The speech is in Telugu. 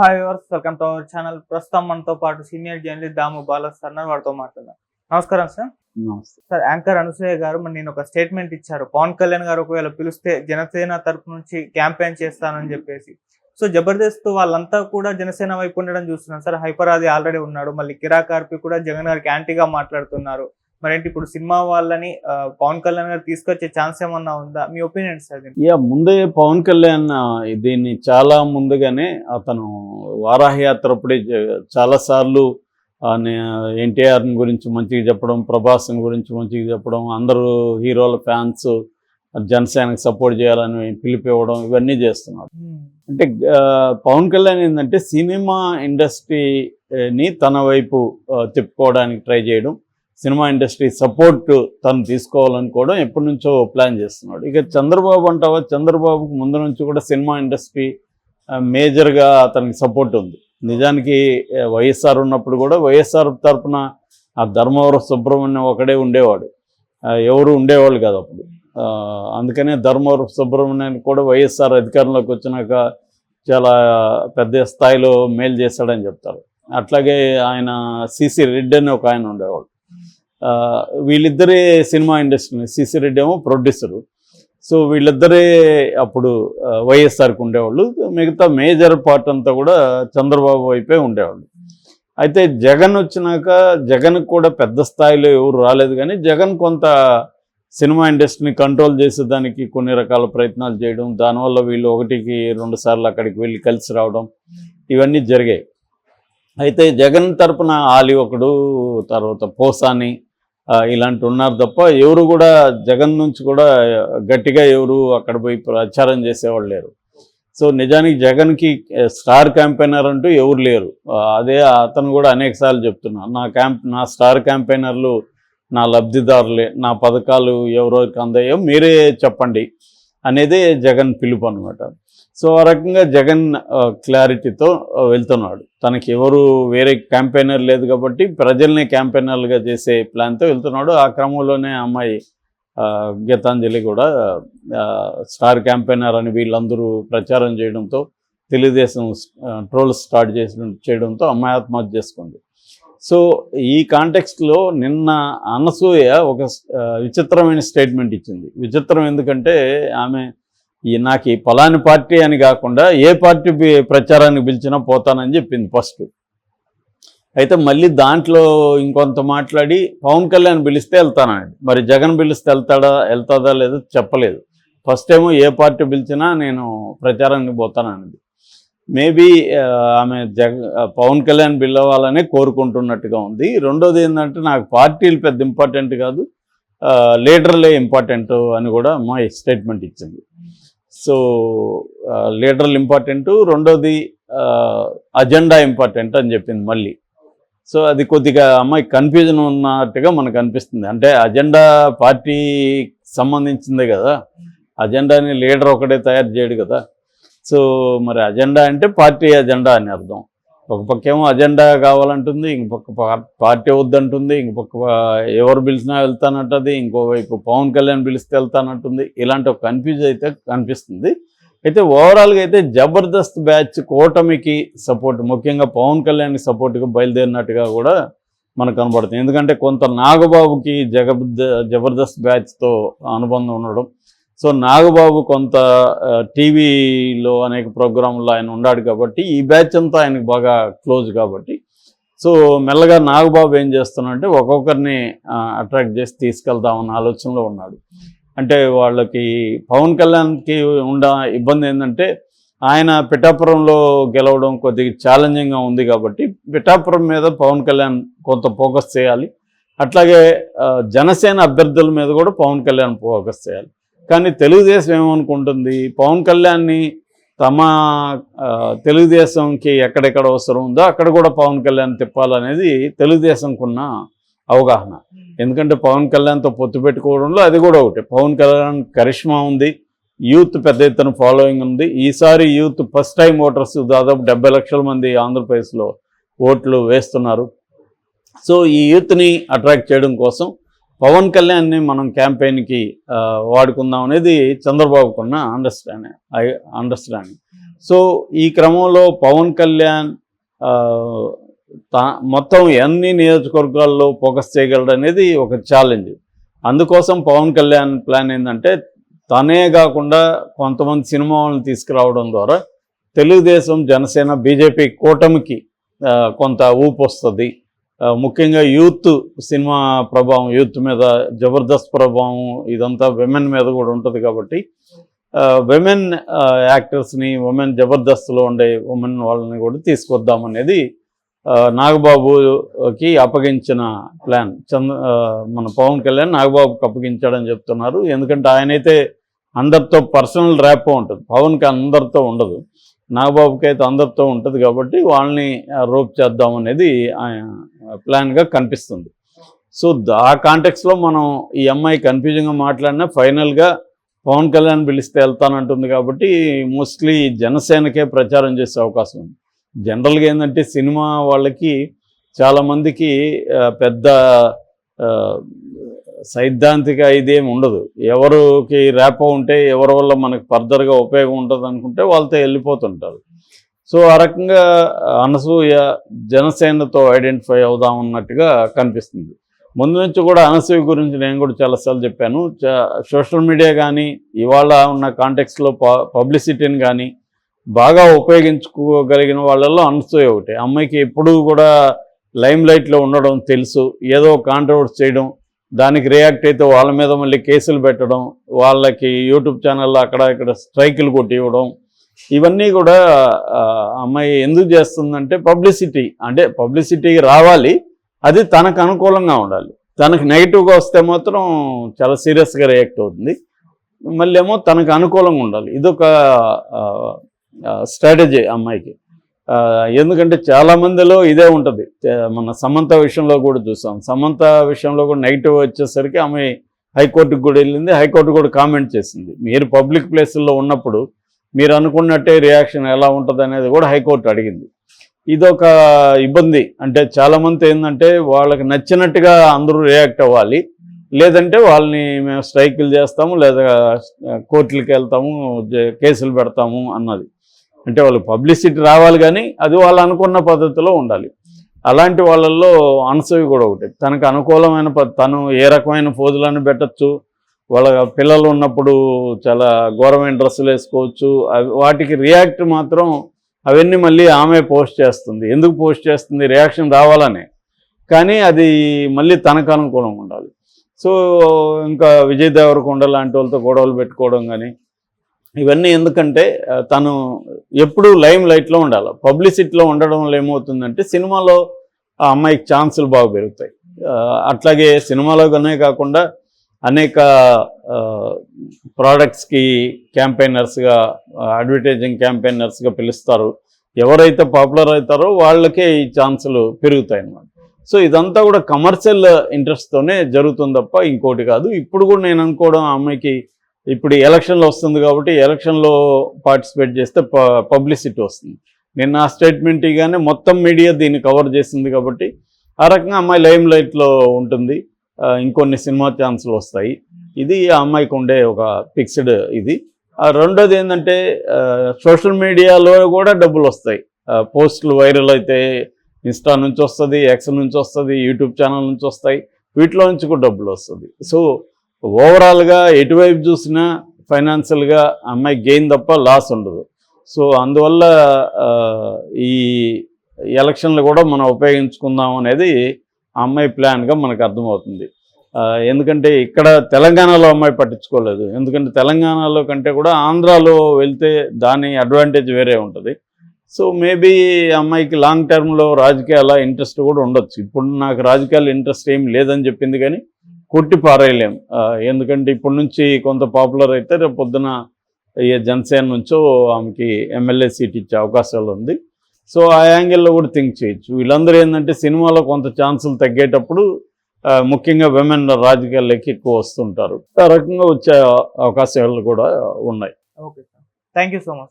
Hi viewers welcome to our channel ప్రస్తుతం మనతో పాటు senior journalist Damu Bala sir ఉన్నారు. వారితో మాట్లాడదాం. నమస్కారం సార్ నమస్తే. సార్ యాంకర్ అనసూయ గారు మరి నేను ఒక స్టేట్మెంట్ ఇచ్చారు. పవన్ కళ్యాణ్ గారు ఒకవేళ పిలిస్తే జనసేన తరపు నుంచి క్యాంపెయిన్ చేస్తానని చెప్పేసి. సో జబర్దస్త్ వాళ్ళంతా కూడా జనసేన వైపు ఉండడం చూస్తున్నాం. సార్ హైపర్ ఆది ఆల్రెడీ ఉన్నాడు. మళ్ళీ కిరాక్ ఆర్పి కూడా జగన్ గారికి యాంటీగా మాట్లాడుతున్నారు. మరేంటి ఇప్పుడు సినిమా వాళ్ళని పవన్ కళ్యాణ్ గారు తీసుకొచ్చే ఛాన్స్ ఏమన్నా ఉందా? మీ ఒపీనియన్ సార్? యా ముందే పవన్ కళ్యాణ్ దీన్ని చాలా ముందుగానే అతను వారాహి యాత్ర అప్పుడే చాలాసార్లు ఎన్టీఆర్ గురించి మంచిగా చెప్పడం ప్రభాస్ గురించి మంచిగా చెప్పడం అందరూ హీరోల ఫ్యాన్స్ జనసేనకి సపోర్ట్ చేయాలని పిలిపివ్వడం ఇవన్నీ చేస్తున్నాడు అంటే పవన్ కళ్యాణ్ ఏంటంటే సినిమా ఇండస్ట్రీని తన వైపు తిప్పుకోవడానికి ట్రై చేయడం సినిమా ఇండస్ట్రీ సపోర్ట్ తను తీసుకోవాలనుకోవడం ఎప్పటి నుంచో ప్లాన్ చేస్తున్నాడు. ఇక చంద్రబాబు అంటావా? చంద్రబాబుకు ముందు నుంచి కూడా సినిమా ఇండస్ట్రీ మేజర్గా అతనికి సపోర్ట్ ఉంది. నిజానికి వైఎస్ఆర్ ఉన్నప్పుడు కూడా వైఎస్ఆర్ తరఫున ఆ ధర్మవరం సుబ్రహ్మణ్యం ఒకడే ఉండేవాడు. ఎవరు ఉండేవాళ్ళు కాదు అప్పుడు. అందుకనే ధర్మవరం సుబ్రహ్మణ్యానికి కూడా వైఎస్ఆర్ అధికారంలోకి వచ్చినాక చాలా పెద్ద స్థాయిలో మేలు చేశాడని చెప్తారు. అట్లాగే ఆయన సిసి రెడ్డి అని ఒక ఆయన ఉండేవాడు. వీళ్ళిద్దరే సినిమా ఇండస్ట్రీ సిసి రెడ్డి ఏమో ప్రొడ్యూసరు. సో వీళ్ళిద్దరే అప్పుడు వైఎస్ఆర్కి ఉండేవాళ్ళు. మిగతా మేజర్ పార్ట్ అంతా కూడా చంద్రబాబు వైపే ఉండేవాళ్ళు. అయితే జగన్ వచ్చినాక జగన్ కూడా పెద్ద స్థాయిలో ఎవరు రాలేదు కానీ జగన్ కొంత సినిమా ఇండస్ట్రీని కంట్రోల్ చేసేదానికి కొన్ని రకాల ప్రయత్నాలు చేయడం దానివల్ల వీళ్ళు ఒకటికి రెండు సార్లు అక్కడికి వెళ్ళి కలిసి రావడం ఇవన్నీ జరిగాయి. అయితే జగన్ తరపున ఆలి ఒకడు తర్వాత పోసాని ఇలాంటి ఉన్నారు తప్ప ఎవరు కూడా జగన్ నుంచి కూడా గట్టిగా ఎవరు అక్కడ పోయి ప్రచారం చేసేవాళ్ళు లేరు. సో నిజానికి జగన్కి స్టార్ క్యాంపెయినర్ అంటూ ఎవరు లేరు. అదే అతను కూడా అనేకసార్లు చెప్తున్నా నా క్యాంప్ నా స్టార్ క్యాంపెయినర్లు నా లబ్ధిదారులే నా పథకాలు ఎవరెవరికి అందాయో మీరే చెప్పండి అనేదే జగన్ పిలుపు అనమాట సో ఆ రకంగా జగన్ క్లారిటీతో వెళ్తున్నాడు. తనకి ఎవరు వేరే క్యాంపెయినర్ లేదు కాబట్టి ప్రజల్ని క్యాంపెయినర్లుగా చేసే ప్లాన్తో వెళ్తున్నాడు. ఆ క్రమంలోనే అమ్మాయి గీతాంజలి కూడా స్టార్ క్యాంపెయినర్ అని వీళ్ళందరూ ప్రచారం చేయడంతో తెలుగుదేశం ట్రోల్ స్టార్ట్ చేసిన చేయడంతో అమ్మాయి ఆత్మహత్య చేసుకుంది. సో ఈ కాంటెక్స్ట్లో నిన్న అనసూయ ఒక విచిత్రమైన స్టేట్మెంట్ ఇచ్చింది. విచిత్రం ఎందుకంటే ఆమె ఈ నాకు ఈ పలాని పార్టీ అని కాకుండా ఏ పార్టీ ప్రచారానికి పిలిచినా పోతానని చెప్పింది ఫస్ట్. అయితే మళ్ళీ దాంట్లో ఇంకొంత మాట్లాడి పవన్ కళ్యాణ్ పిలిస్తే వెళ్తానండి మరి జగన్ పిలిస్తే వెళ్తాడా వెళ్తాదా లేదో చెప్పలేదు. ఫస్ట్ ఏమో ఏ పార్టీ పిలిచినా నేను ప్రచారానికి పోతానన్నది మేబీ ఆమె జగ పవన్ కళ్యాణ్ పిలవాలని కోరుకుంటున్నట్టుగా ఉంది. రెండోది ఏంటంటే నాకు పార్టీలు పెద్ద ఇంపార్టెంట్ కాదు. లీడర్లే ఇంపార్టెంట్ అని కూడా మా స్టేట్మెంట్ ఇచ్చింది. సో లీడర్లు ఇంపార్టెంట్. రెండోది అజెండా ఇంపార్టెంట్ అని చెప్పింది మళ్ళీ. సో అది కొద్దిగా అమ్మాయి కన్ఫ్యూజన్ ఉన్నట్టుగా మనకు అనిపిస్తుంది. అంటే అజెండా పార్టీ సంబంధించిందే కదా. అజెండాని లీడర్ ఒకటే తయారు చేయడు కదా. సో మరి అజెండా అంటే పార్టీ అజెండా అని అర్థం. ఒక పక్క ఏమో అజెండా కావాలంటుంది ఇంకొక పార్టీ వద్దంటుంది ఇంకొక ఎవరు పిలిచినా వెళ్తానంటుంది ఇంకోవైపు పవన్ కళ్యాణ్ పిలిస్తే వెళ్తానంటుంది. ఇలాంటి ఒక కన్ఫ్యూజ్ అయితే కనిపిస్తుంది. అయితే ఓవరాల్గా అయితే జబర్దస్త్ బ్యాచ్ కూటమికి సపోర్ట్ ముఖ్యంగా పవన్ కళ్యాణ్కి సపోర్ట్గా బయలుదేరినట్టుగా కూడా మనకు కనబడుతుంది. ఎందుకంటే కొంత నాగబాబుకి జగబ్ జబర్దస్త్ బ్యాచ్తో అనుబంధం ఉండడం సో నాగబాబు కొంత టీవీలో అనేక ప్రోగ్రాంలో ఆయన ఉన్నాడు కాబట్టి ఈ బ్యాచ్ అంతా ఆయనకు బాగా క్లోజ్ కాబట్టి. సో మెల్లగా నాగబాబు ఏం చేస్తున్నాడంటే ఒక్కొక్కరిని అట్రాక్ట్ చేసి తీసుకెళ్దామన్న ఆలోచనలో ఉన్నాడు. అంటే వాళ్ళకి పవన్ కళ్యాణ్కి ఉండ ఇబ్బంది ఏంటంటే ఆయన పిఠాపురంలో గెలవడం కొద్దిగా ఛాలెంజింగ్గా ఉంది కాబట్టి పిఠాపురం మీద పవన్ కళ్యాణ్ కొంత ఫోకస్ చేయాలి. అట్లాగే జనసేన అభ్యర్థుల మీద కూడా పవన్ కళ్యాణ్ ఫోకస్ చేయాలి. కానీ తెలుగుదేశం ఏమనుకుంటుంది? పవన్ కళ్యాణ్ని తమ తెలుగుదేశంకి ఎక్కడెక్కడ అవసరం ఉందో అక్కడ కూడా పవన్ కళ్యాణ్ తిప్పాలనేది తెలుగుదేశంకున్న అవగాహన. ఎందుకంటే పవన్ కళ్యాణ్తో పొత్తు పెట్టుకోవడంలో అది కూడా ఒకటి. పవన్ కళ్యాణ్ కరిష్మా ఉంది యూత్ పెద్ద ఎత్తున ఫాలోయింగ్ ఉంది. ఈసారి యూత్ ఫస్ట్ టైం ఓటర్స్ దాదాపు డెబ్బై లక్షల మంది ఆంధ్రప్రదేశ్లో ఓట్లు వేస్తున్నారు. సో ఈ యూత్ని అట్రాక్ట్ చేయడం కోసం పవన్ కళ్యాణ్ని మనం క్యాంపెయిన్కి వాడుకుందాం అనేది చంద్రబాబుకున్న అండర్స్టాండింగ్ అండర్స్టాండింగ్ సో ఈ క్రమంలో పవన్ కళ్యాణ్ తా- మొత్తం ఎన్ని నియోజకవర్గాల్లో ఫోకస్ చేయగలడు అనేది ఒక ఛాలెంజ్ అందుకోసం పవన్ కళ్యాణ్ ప్లాన్ ఏంటంటే తనే కాకుండా కొంతమంది సినిమా వాళ్ళని తీసుకురావడం ద్వారా తెలుగుదేశం జనసేన బీజేపీ కూటమికి కొంత ఊపు వస్తుంది. ముఖ్యంగా యూత్ సినిమా ప్రభావం యూత్ మీద జబర్దస్త్ ప్రభావం ఇదంతా విమెన్ మీద కూడా ఉంటుంది కాబట్టి విమెన్ యాక్టర్స్ని ఉమెన్ జబర్దస్త్లో ఉండే ఉమెన్ వాళ్ళని కూడా తీసుకొద్దాం అనేది నాగబాబుకి అప్పగించిన ప్లాన్ చంద్ర మన పవన్ కళ్యాణ్ నాగబాబుకి అప్పగించాడని చెప్తున్నారు. ఎందుకంటే ఆయనైతే అందరితో పర్సనల్ ర్యాప్ ఉంటుంది. పవన్కి అందరితో ఉండదు. నాగబాబుకి అయితే అందరితో ఉంటుంది కాబట్టి వాళ్ళని రోప్ చేద్దామనేది ఆయన ప్లాన్గా కనిపిస్తుంది. సో ఆ కాంటెక్స్లో మనం ఈ అమ్మాయి కన్ఫ్యూజన్గా మాట్లాడినా ఫైనల్గా పవన్ కళ్యాణ్ పిలిస్తే వెళ్తానంటుంది కాబట్టి మోస్ట్లీ జనసేనకే ప్రచారం చేసే అవకాశం ఉంది. జనరల్గా ఏంటంటే సినిమా వాళ్ళకి చాలామందికి పెద్ద సైద్ధాంతిక ఇదేమి ఉండదు. ఎవరికి ర్యాపో ఉంటే ఎవరి వల్ల మనకు ఫర్దర్గా ఉపయోగం ఉంటుంది అనుకుంటే వాళ్ళతో వెళ్ళిపోతుంటారు. సో ఆ రకంగా అనసూయ జనసేనతో ఐడెంటిఫై అవుదాం అన్నట్టుగా కనిపిస్తుంది. ముందు నుంచి కూడా అనసూయ గురించి నేను కూడా చాలాసార్లు చెప్పాను. సోషల్ మీడియా కానీ ఇవాళ ఉన్న కాంటెక్స్లో పబ్లిసిటీని కానీ బాగా ఉపయోగించుకోగలిగిన వాళ్ళల్లో అనసూయ ఒకటి. అమ్మాయికి ఎప్పుడూ కూడా లైమ్ లైట్లో ఉండడం తెలుసు. ఏదో కాంట్రవర్స్ చేయడం దానికి రియాక్ట్ అయితే వాళ్ళ మీద మళ్ళీ కేసులు పెట్టడం వాళ్ళకి యూట్యూబ్ ఛానల్లో అక్కడ ఇక్కడ స్ట్రైకులు కొట్టి ఇవ్వడం ఇవన్నీ కూడా అమ్మాయి ఎందుకు చేస్తుందంటే పబ్లిసిటీ. అంటే పబ్లిసిటీ రావాలి అది తనకు అనుకూలంగా ఉండాలి. తనకు నెగిటివ్గా వస్తే మాత్రం చాలా సీరియస్గా రియాక్ట్ అవుతుంది. మళ్ళీ ఏమో తనకు అనుకూలంగా ఉండాలి. ఇదొక స్ట్రాటజీ అమ్మాయికి. ఎందుకంటే చాలా మందిలో ఇదే ఉంటుంది. మన సమంత విషయంలో కూడా చూసాం. సమంత విషయంలో కూడా నెగిటివ్ వచ్చేసరికి ఆమె హైకోర్టుకు కూడా వెళ్ళింది. హైకోర్టు కూడా కామెంట్ చేసింది. మీరు పబ్లిక్ ప్లేసుల్లో ఉన్నప్పుడు మీరు అనుకున్నట్టే రియాక్షన్ ఎలా ఉంటుంది అనేది కూడా హైకోర్టు అడిగింది. ఇదొక ఇబ్బంది. అంటే చాలామంది ఏంటంటే వాళ్ళకి నచ్చినట్టుగా అందరూ రియాక్ట్ అవ్వాలి. లేదంటే వాళ్ళని మేము స్ట్రైకులు చేస్తాము లేదా కోర్టులకు వెళ్తాము కేసులు పెడతాము అన్నది. అంటే వాళ్ళు పబ్లిసిటీ రావాలి కానీ అది వాళ్ళు అనుకున్న పద్ధతిలో ఉండాలి. అలాంటి వాళ్ళల్లో అనసూయ కూడా ఒకటి. తనకు అనుకూలమైన ప- తను ఏ రకమైన పోజులను పెట్టచ్చు వాళ్ళ పిల్లలు ఉన్నప్పుడు చాలా ఘోరమైన డ్రెస్సులు వేసుకోవచ్చు. అవి వాటికి రియాక్ట్ మాత్రం అవన్నీ మళ్ళీ ఆమె పోస్ట్ చేస్తుంది. ఎందుకు పోస్ట్ చేస్తుంది? రియాక్షన్ రావాలనే. కానీ అది మళ్ళీ తనకు అనుకూలంగా ఉండాలి. సో ఇంకా విజయ్ దేవరకొండ లాంటి వాళ్ళతో గొడవలు పెట్టుకోవడం కానీ ఇవన్నీ ఎందుకంటే తను ఎప్పుడూ లైమ్ లైట్లో ఉండాలి. పబ్లిసిటీలో ఉండడం వల్ల ఏమవుతుందంటే సినిమాలో ఆ అమ్మాయికి ఛాన్సులు బాగా పెరుగుతాయి. అట్లాగే అట్లాగే సినిమాలోనే కాకుండా అనేక ప్రోడక్ట్స్కి క్యాంపెయినర్స్గా అడ్వర్టైజింగ్ క్యాంపెయినర్స్గా పిలుస్తారు. ఎవరైతే పాపులర్ అవుతారో వాళ్ళకే ఈ ఛాన్సులు పెరుగుతాయి అన్నమాట సో ఇదంతా కూడా కమర్షియల్ ఇంట్రెస్ట్తోనే జరుగుతుంది తప్ప ఇంకోటి కాదు. ఇప్పుడు కూడా నేను అనుకోవడం ఆమెకి అమ్మాయికి ఇప్పుడు ఎలక్షన్లో వస్తుంది కాబట్టి ఎలక్షన్లో పార్టిసిపేట్ చేస్తే పబ్లిసిటీ వస్తుంది. నిన్న ఆ స్టేట్మెంట్ ఇగానే మొత్తం మీడియా దీన్ని కవర్ చేసింది కాబట్టి ఆ రకంగా అమ్మాయి లైమ్ లైట్లో ఉంటుంది. ఇంకొన్ని సినిమా ఛాన్సులు వస్తాయి. ఇది ఆ అమ్మాయికి ఉండే ఒక ఫిక్స్డ్ ఇది. ఆ రెండోది ఏంటంటే సోషల్ మీడియాలో కూడా డబ్బులు వస్తాయి. పోస్టులు వైరల్ అయితే ఇన్స్టా నుంచి వస్తుంది ఎక్స్ నుంచి వస్తుంది యూట్యూబ్ ఛానల్ నుంచి వస్తాయి. వీటిలో నుంచి కూడా డబ్బులు వస్తుంది. సో ఓవరాల్గా ఎటువైపు చూసినా ఫైనాన్షియల్గా అమ్మాయి గెయిన్ తప్ప లాస్ ఉండదు. సో అందువల్ల ఈ ఎలక్షన్లు కూడా మనం ఉపయోగించుకుందాం అనేది ఆ అమ్మాయి ప్లాన్గా మనకు అర్థమవుతుంది. ఎందుకంటే ఇక్కడ తెలంగాణలో అమ్మాయి పట్టించుకోలేదు. ఎందుకంటే తెలంగాణలో కంటే కూడా ఆంధ్రాలో వెళ్తే దాని అడ్వాంటేజ్ వేరే ఉంటుంది. సో మేబీ అమ్మాయికి లాంగ్ టర్మ్లో రాజకీయాల ఇంట్రెస్ట్ కూడా ఉండొచ్చు. ఇప్పుడు నాకు రాజకీయాల ఇంట్రెస్ట్ ఏం లేదని చెప్పింది కానీ కొట్టి పారేయలేం. ఎందుకంటే ఇప్పటి నుంచి కొంత పాపులర్ అయితే రేపు పొద్దున ఏ జనసేన నుంచో ఆమెకి ఎమ్మెల్యే సీట్ ఇచ్చే అవకాశాలు ఉంది. సో ఆ యాంగిల్లో కూడా థింక్ చేయొచ్చు. వీళ్ళందరూ ఏంటంటే సినిమాలో కొంత ఛాన్సులు తగ్గేటప్పుడు ముఖ్యంగా విమెన్ రాజకీయాల్లోకి ఎక్కువ వస్తుంటారు. ఆ రకంగా వచ్చే అవకాశాలు కూడా ఉన్నాయి. Okay sir thank you so much